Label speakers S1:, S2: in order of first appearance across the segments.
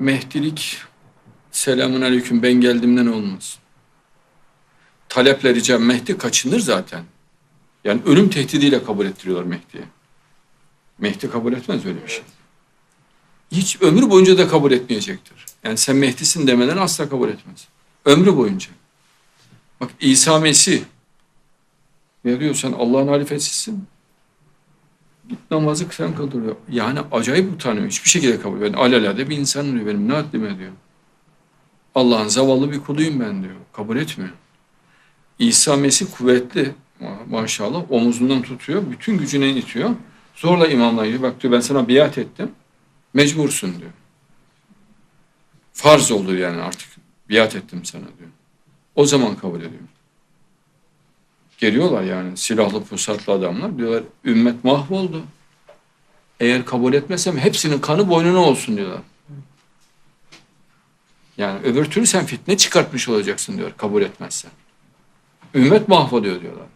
S1: Mehdilik selamun aleyküm ben geldiğimden olmaz. Taleple rica Mehdi kaçınır zaten. Yani ölüm tehdidiyle kabul ettiriyorlar Mehdi'ye. Mehdi kabul etmez öyle bir şey. Hiç ömrü boyunca da kabul etmeyecektir. Yani sen Mehdi'sin demeden asla kabul etmez. Ömrü boyunca. Bak İsa Mesih veriyor sen Allah'ın halifesisin. Namazı kıran kıldırıyor. Yani acayip utanıyor. Hiçbir şekilde kabul etmiyor. Ben alelade bir insanım diyor. Benim ne haddime diyor. Allah'ın zavallı bir kuluyum ben diyor. Kabul etmiyor. İsa Mesih kuvvetli ma- maşallah omuzundan tutuyor. Bütün gücüne itiyor. Zorla imamla gidiyor. Bak diyor ben sana biat ettim. Mecbursun diyor. Farz oldu yani artık. Biat ettim sana diyor. O zaman kabul ediyor. Geliyorlar yani silahlı pusatlı adamlar. Diyorlar ümmet mahvoldu. Eğer kabul etmezsem hepsinin kanı boynuna olsun diyorlar. Yani öbür türlü sen fitne çıkartmış olacaksın diyor kabul etmezsen. Ümmet mahvoluyor diyorlar.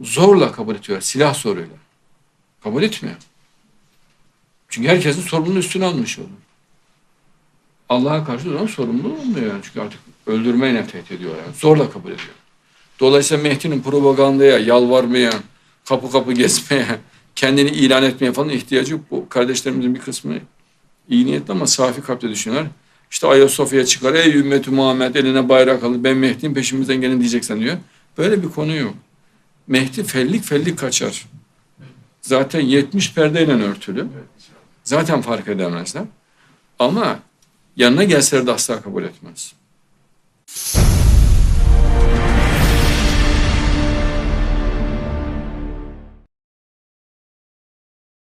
S1: Zorla kabul ediyor, silah soruyla. Kabul etmiyor. Çünkü herkesin sorumluluğunu üstüne almış olur. Allah'a karşı zaman sorumlu olmuyor yani. Çünkü artık öldürmeyle tehdit ediyor yani. Zorla kabul ediyor. Dolayısıyla Mehdi'nin propagandaya, yalvarmaya, kapı kapı gezmeye, kendini ilan etmeye falan ihtiyacı yok. Bu kardeşlerimizin bir kısmı iyi niyetli ama safi kalple düşünüyorlar. İşte Ayasofya'ya çıkar, ey ümmeti Muhammed eline bayrak alır, ben Mehdi'yim peşimizden gelin diyeceksen diyor. Böyle bir konu yok. Mehdi fellik fellik kaçar. Zaten 70 perdeyle örtülü. Zaten fark edemezler. Ama yanına gelseler de asla kabul etmez.